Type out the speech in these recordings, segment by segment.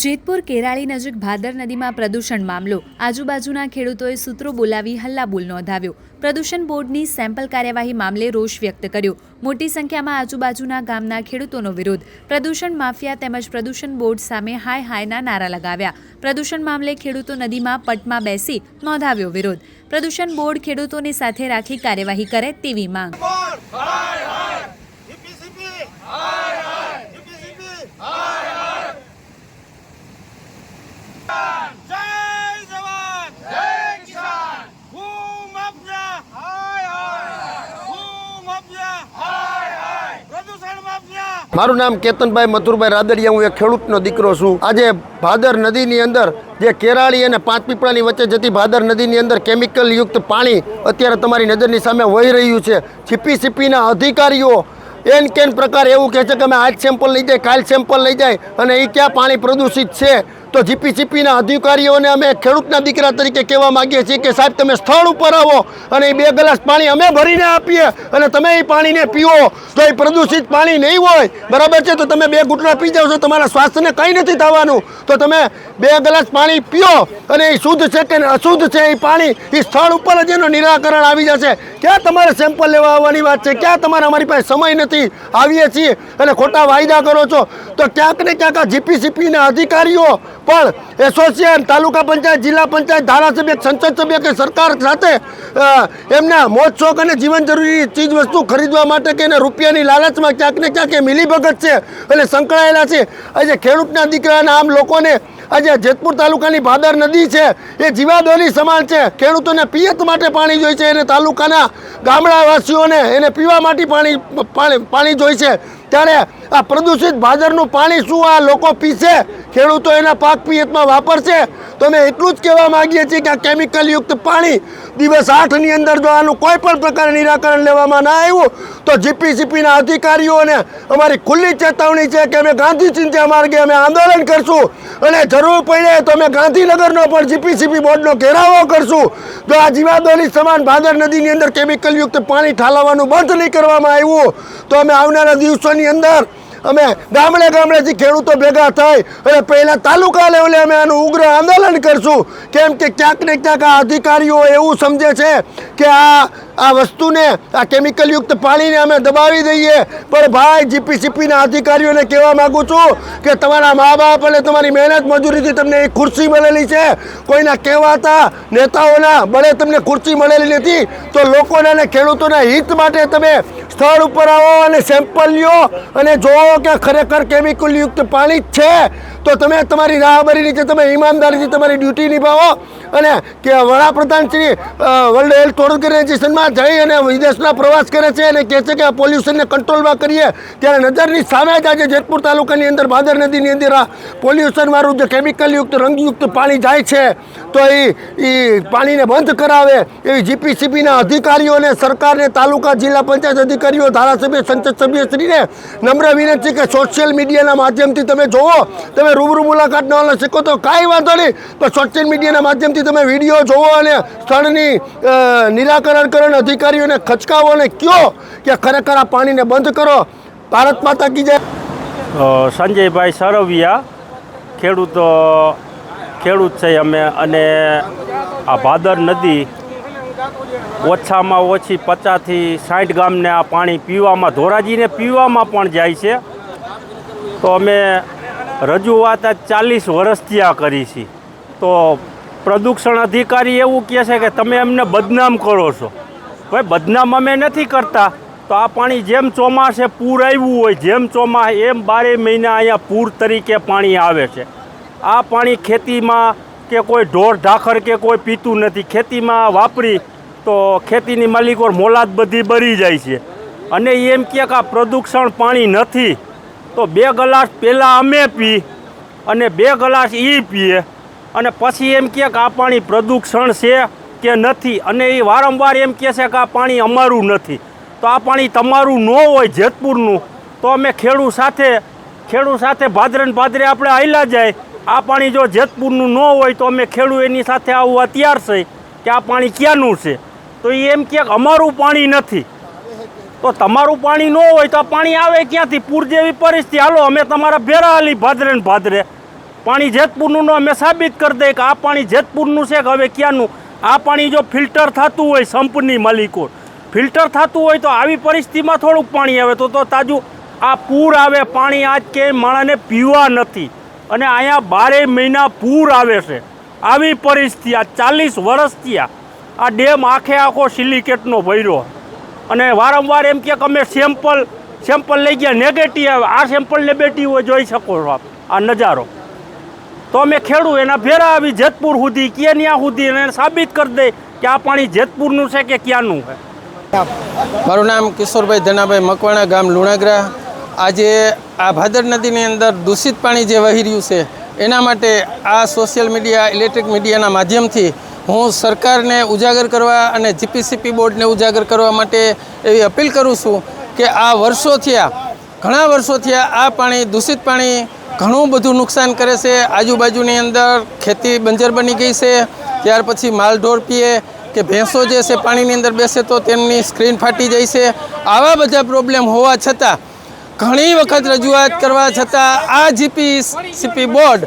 જેતપુર કેરાળી નજીક ભાદર નદીમાં પ્રદૂષણ મામલો. આજુબાજુના ખેડૂતોએ સૂત્રો બોલાવી હલ્લાબોલ નોંધાવ્યો. પ્રદૂષણ બોર્ડની સેમ્પલ કાર્યવાહી મામલે રોષ વ્યક્ત કર્યો. મોટી સંખ્યામાં આજુબાજુના ગામના ખેડૂતોનો વિરોધ. પ્રદૂષણ માફિયા તેમજ પ્રદૂષણ બોર્ડ સામે હાય હાયના નારા લગાવ્યા. પ્રદૂષણ મામલે ખેડૂતો નદીમાં પટમાં બેસી નોંધાવ્યો વિરોધ. પ્રદૂષણ બોર્ડ ખેડૂતોની સાથે રાખી કાર્યવાહી કરે તેવી માંગ જીપીસીપી હાય હાય જીપીસીપી હાય હાય જય જવાન જય કિસાન ભૂમ માફિયા હાય હાય ભૂમ માફિયા હાય હાય પ્રદૂષણ માફિયા મારું નામ કેતનભાઈ મથુરભાઈ રાદડિયા, હું એક ખેડૂતનો દીકરો છું. આજે ભાદર નદીની અંદર જે કેરાળી અને પાંચ પીપળાની વચ્ચે જતી ભાદર નદીની અંદર કેમિકલ યુક્ત પાણી અત્યારે તમારી નજરની સામે વહી રહ્યું છે. છીપી છીપીના અધિકારીઓ એન કેન પ્રકાર એવું કહે છે કે અમે આજ સેમ્પલ લઈ જાય, કાલ સેમ્પલ લઈ જાય અને એ ક્યાં પાણી પ્રદૂષિત છે? તો જીપી જીપીના અધિકારીઓને અમે ખેડૂતના દીકરા તરીકે કહેવા માંગીએ છીએ કે સાહેબ, તમે સ્થળ ઉપર આવો અને એ બે ગ્લાસ પાણી અમે ભરીને આપીએ અને તમે એ પાણીને પીવો તો એ પ્રદૂષિત પાણી નહીં હોય, બરાબર છે, તો તમે બે ઘૂંટડા પી જાઓ છો, તમારા સ્વાસ્થ્યને કંઈ નથી થવાનું. તો તમે બે ગ્લાસ પાણી પીઓ અને એ શુદ્ધ છે કે અશુદ્ધ છે એ પાણી, એ સ્થળ ઉપર જ એનું નિરાકરણ આવી જશે. ક્યાં તમારે સેમ્પલ લેવા આવવાની વાત છે? ક્યાં તમારે અમારી પાસે સમય નથી? આવીએ છીએ અને ખોટા વાયદા કરો છો. તો ક્યાંક ને ક્યાંક આ જીપીસીપીના અધિકારીઓ પણ એસોસિએશન, તાલુકા પંચાયત, જિલ્લા પંચાયત, ધારાસભ્ય, સંસદ સભ્ય કે સરકાર સાથે એમના મોજ, શોખ અને જીવન જરૂરી ચીજ વસ્તુ ખરીદવા માટે કે એને રૂપિયાની લાલચમાં ક્યાંક ને ક્યાંક એ મિલીભગત છે એટલે સંકળાયેલા છે. આજે ખેડૂતના દીકરાના આમ લોકોને આજે જેતપુર તાલુકાની ભાદર નદી છે, એ જીવાદોરી સમાન છે. ખેડૂતોને પિયત માટે પાણી જોઈએ છે અને તાલુકાના ગામડાવાસીઓને એને પીવા માટે પાણી પાણી જોઈએ છે. ત્યારે આ પ્રદૂષિત ભાદરનું પાણી શું આ લોકો પીશે? ખેડૂતો એના પાક પિયતમાં વાપરશે? તો અમે એટલું જ કહેવા માંગીએ છીએ કે આ કેમિકલયુક્ત પાણી દિવસ આઠની અંદર જો આનું કોઈ પણ પ્રકારે નિરાકરણ લેવામાં ના આવ્યું, તો જીપીસીપીના અધિકારીઓને અમારી ખુલ્લી ચેતવણી છે કે અમે ગાંધી ચિંતા માર્ગે અમે આંદોલન કરશું. અને જરૂર પડે તો અમે ગાંધીનગરનો પણ જીપીસીપી બોર્ડનો ઘેરાવો કરશું. જો આ જીવાદોલી સમાન ભાદર નદીની અંદર કેમિકલયુક્ત પાણી ઠાલવવાનું બંધ નહીં કરવામાં આવ્યું, તો અમે આવનારા દિવસોની અંદર અમે ગામડે ગામડેથી ખેડૂતો ભેગા થાય અને પહેલાં તાલુકા લેવલે અમે આનું ઉગ્ર આંદોલન કરશું. કેમ કે ક્યાંક ને ક્યાંક આ અધિકારીઓ એવું સમજે છે કે આ આ વસ્તુને આ કેમિકલયુક્ત પાણીને અમે દબાવી દઈએ. પણ ભાઈ જીપીસીપીના અધિકારીઓને કહેવા માગું છું કે તમારા મા બાપ અને તમારી મહેનત મજૂરીથી તમને એક ખુરશી મળેલી છે. કોઈના કહેવાતા નેતાઓના બળે તમને ખુરશી મળેલી નથી. તો લોકોના અને ખેડૂતોના હિત માટે તમે સ્થળ ઉપર આવો અને સેમ્પલ લ્યો અને જોવો કે ખરેખર કેમિકલયુક્ત પાણી જ છે. તો તમે તમારી રાહબરી જે તમે ઈમાનદારીથી તમારી ડ્યુટી નિભાવો અને કે વડાપ્રધાન શ્રી વર્લ્ડ હેલ્થ ઓર્ગેનાઇઝેશનમાં જઈ અને વિદેશના પ્રવાસ કરે છે અને કહે છે કે આ પોલ્યુશનને કંટ્રોલમાં કરીએ, ત્યારે નજરની સામે જ આજે જેતપુર તાલુકાની અંદર ભાદર નદીની અંદર આ પોલ્યુશનવાળું જે કેમિકલયુક્ત, રંગયુક્ત પાણી જાય છે, તો એ એ પાણીને બંધ કરાવે એવી જીપીસીપીના અધિકારીઓને સરકારને તાલુકા જિલ્લા પંચાયત અધિકારીઓ, ધારાસભ્ય, સંસદ સભ્યશ્રીને નમ્ર વિનંતી કે સોશિયલ મીડિયાના માધ્યમથી તમે જોવો, તમે રૂબરૂ મુલાકાત ન શકો તો કાંઈ વાંધો નહીં પણ સોશિયલ મીડિયાના માધ્યમથી તમે વીડિયો જોવો અને સ્થળની નિરાકરણ કરો અધિકારીઓને ખચકાવો અને કયો કે ખરેખર આ પાણીને બંધ કરો? ભારત માતા કી જાય. સંજયભાઈ સરવિયા, ખેડૂત ખેડૂત છે અમે અને આ ભાદર નદી ઓછામાં ઓછી પચાસથી સાઠ ગામને આ પાણી પીવામાં, ધોરાજીને પીવામાં પણ જાય છે. તો અમે રજૂઆત આજ ચાલીસ વર્ષથી આ કરી છે. તો પ્રદૂષણ અધિકારી એવું કહે છે કે તમે એમને બદનામ કરો છો. ભાઈ બદનામ અમે નથી કરતા. તો આ પાણી જેમ ચોમાસે પૂર આવ્યું હોય, જેમ ચોમાસ એમ બારે મહિના અહીંયા પૂર તરીકે પાણી આવે છે. આ પાણી ખેતીમાં કે કોઈ ઢોર ઢાખર કે કોઈ પીતું નથી, ખેતીમાં વાપરી તો ખેતીની માલિકો મોલાદ બધી બળી જાય છે. અને એમ કે આ પ્રદૂષણ પાણી નથી. તો બે ગ્લાસ પહેલાં અમે પી અને બે ગ્લાસ એ પીએ. અને પછી એમ કે આ પાણી પ્રદૂષણ છે. કે નથી. અને એ વારંવાર એમ કહે છે કે આ પાણી અમારું નથી. તો આ પાણી તમારું ન હોય જેતપુરનું, તો અમે ખેડૂત સાથે ખેડૂત સાથે ભાદરન ભાદરે આપણે હાલ્યા જાય. આ પાણી જો જેતપુરનું ન હોય તો અમે ખેડૂત એની સાથે આવવા તૈયાર છે કે આ પાણી ક્યાંનું છે? તો એ એમ કે અમારું પાણી નથી. તો તમારું પાણી ન હોય તો આ પાણી આવે ક્યાંથી? પૂર જેવી પરિસ્થિતિ. હાલો, અમે તમારા ભેરા હાલી ભાદરે ને ભાદરે. પાણી જેતપુરનું અમે સાબિત કરી દઈએ કે આ પાણી જેતપુરનું છે કે હવે ક્યાંનું? આ પાણી જો ફિલ્ટર થતું હોય સંપની માલિકો, ફિલ્ટર થતું હોય તો આવી પરિસ્થિતિમાં થોડુંક પાણી આવે. તો તો તાજું આ પૂર આવે, પાણી આજ કે માણસને પીવા નથી. અને અહીંયા બારે મહિના પૂર આવે છે. આવી પરિસ્થિતિ આ ચાલીસ વર્ષથી આ ડેમ આખે આખો સિલિકેટનો ભર્યો. અને વારંવાર એમ કે અમે સેમ્પલ સેમ્પલ લઈ ગયા, નેગેટિવ આવે. આ સેમ્પલ નેગેટિવ જોઈ શકો છો આપ. આ નજારો. તો અમે ખેડૂ એના ભેરા આવી જેતપુર સુધી કે ત્યાં સુધી એને સાબિત કરી દે કે આ પાણી જેતપુરનું છે કે ક્યાંનું છે. મારું નામ કિશોરભાઈ ધનાભાઈ મકવાણા ગામ લુણાગરા. આજે આ ભાદર નદીની અંદર દૂષિત પાણી જે વહી રહ્યું છે, એના માટે આ સોશિયલ મીડિયા ઇલેક્ટ્રિક મીડિયાના માધ્યમથી હું સરકારને ઉજાગર કરવા અને જીપીસીપી બોર્ડને ઉજાગર કરવા માટે એવી અપીલ કરું છું કે આ વર્ષો થયા ઘણા વર્ષો થયા આ પાણી, દૂષિત પાણી ઘણું બધું નુકસાન કરે છે. આજુબાજુની અંદર ખેતી બંજર બની ગઈ છે. ત્યાર પછી માલઢોર પીએ કે ભેંસો જે છે પાણીની અંદર બેસે તો તેમની સ્ક્રીન ફાટી જાય છે. આવા બધા પ્રોબ્લેમ હોવા છતાં, ઘણી વખત રજૂઆત કરવા છતાં આ જીપી સીપી બોર્ડ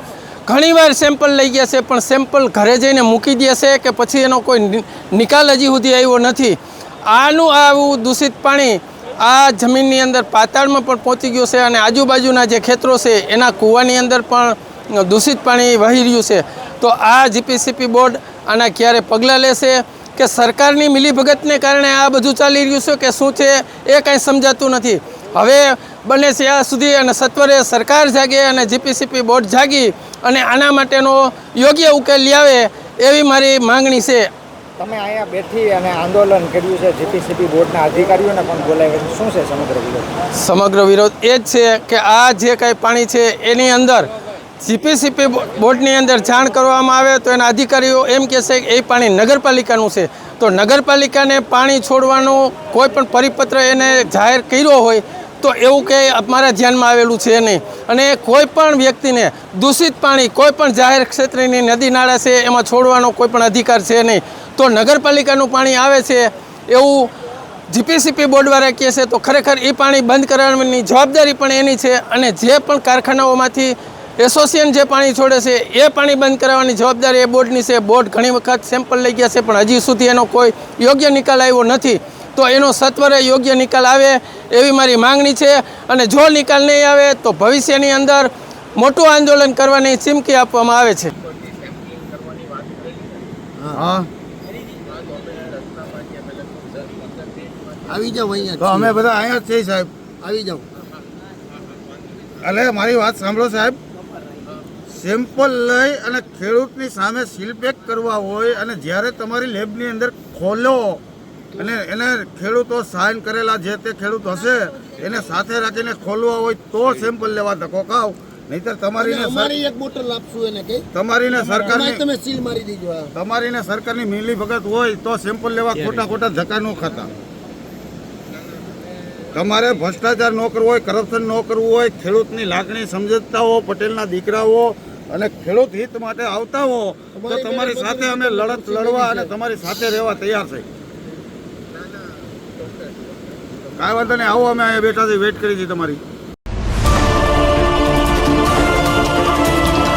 ઘણીવાર સેમ્પલ લઈ ગયા છે, પણ સેમ્પલ ઘરે જઈને મૂકી દે છે કે પછી એનો કોઈ નિકાલ હજી સુધી આવ્યો નથી. આનું આવું દૂષિત પાણી આ જમીનની અંદર પાતાળમાં પણ પહોંચી ગયું છે અને આજુબાજુના જે ખેતરો છે, એના કૂવાની અંદર પણ દૂષિત પાણી વહી રહ્યું છે. તો આ જીપીસીપી બોર્ડ આના ક્યારે પગલાં લેશે કે સરકારની મિલીભગતને કારણે આ બધું ચાલી રહ્યું છે કે શું છે એ કાંઈ સમજાતું નથી. હવે બને ત્યાં સુધી અને સત્વરે સરકાર જાગે અને જીપીસીપી બોર્ડ જાગી અને આના માટેનો યોગ્ય ઉકેલ લાવે એવી મારી માંગણી છે. તમે અહીંયા બેઠી અને આંદોલન કર્યું છે, જીપીસીપી બોર્ડના અધિકારીઓને પણ બોલાવ્યા શું છે સમગ્ર વિરોધ? સમગ્ર વિરોધ એ જ છે કે આ જે કાંઈ પાણી છે, એની અંદર જીપીસીપી બોર્ડની અંદર જાણ કરવામાં આવે તો એના અધિકારીઓ એમ કહેશે કે એ પાણી નગરપાલિકાનું છે. તો નગરપાલિકાને પાણી છોડવાનો કોઈ પણ પરિપત્ર એને જાહેર કર્યો હોય તો એવું કંઈ અમારા ધ્યાનમાં આવેલું છે નહીં. અને કોઈ પણ વ્યક્તિને દૂષિત પાણી કોઈ પણ જાહેર ક્ષેત્રની નદી નાળા છે, એમાં છોડવાનો કોઈ પણ અધિકાર છે નહીં. તો નગરપાલિકાનું પાણી આવે છે એવું જીપીસીપી બોર્ડ દ્વારા કહે છે, તો ખરેખર એ પાણી બંધ કરાવવાની જવાબદારી પણ એની છે અને જે પણ કારખાનાઓમાંથી એસોસિએશન જે પાણી છોડે છે, એ પાણી બંધ કરાવવાની જવાબદારી એ બોર્ડની છે. બોર્ડ ઘણી વખત સેમ્પલ લઈ ગયા છે, પણ હજી સુધી એનો કોઈ યોગ્ય નિકાલ આવ્યો નથી. તો એનો સત્વરે યોગ્ય નિકાલ આવે એવી મારી માંગણી છે અને જો નિકાલ નહીં આવે, તો ભવિષ્યની અંદર મોટું આંદોલન કરવાની ચીમકી આપવામાં આવે છે. હા. આવી જાઓ અહીંયા. તો અમે બધા અહીંયા જ છીએ સાહેબ. આવી જાઓ. એટલે મારી વાત સાંભળો સાહેબ. સેમ્પલ લઈ અને ખેડૂતની સામે સીલપેક કરવા હોય અને જ્યારે તમારી લેબની અંદર ખોલો અને એને ખેડૂતો સાઇન કરેલા જે તે ખેડૂત હશે એને સાથે રાખીને ખોલવા હોય તો સેમ્પલ લેવા ધક્કો ખાવ. નહીતર તમારીને અમારી એક બોટલ આપશું એને કઈ. તમારીને સરકારની તમે સીલ મારી દીજો તમારીને સરકારની મિલી ભગત હોય તો સેમ્પલ લેવા ખોટા ખોટા ધક્કા ન ખાતા. તમારે ભ્રષ્ટાચાર ન કરવો હોય કરપ્શન ન કરવું હોય ખેડૂતની લાગણી સમજતા હો પટેલના દીકરાઓ અને ખેડૂત હિત માટે આવતા હો તો તમારી સાથે અમે લડત લડવા અને તમારી સાથે રહેવા તૈયાર છે. કાંઈ વાંધો નહીં આવો અમે અહીંયા બેઠા છીએ વેઇટ કરી છીએ તમારી.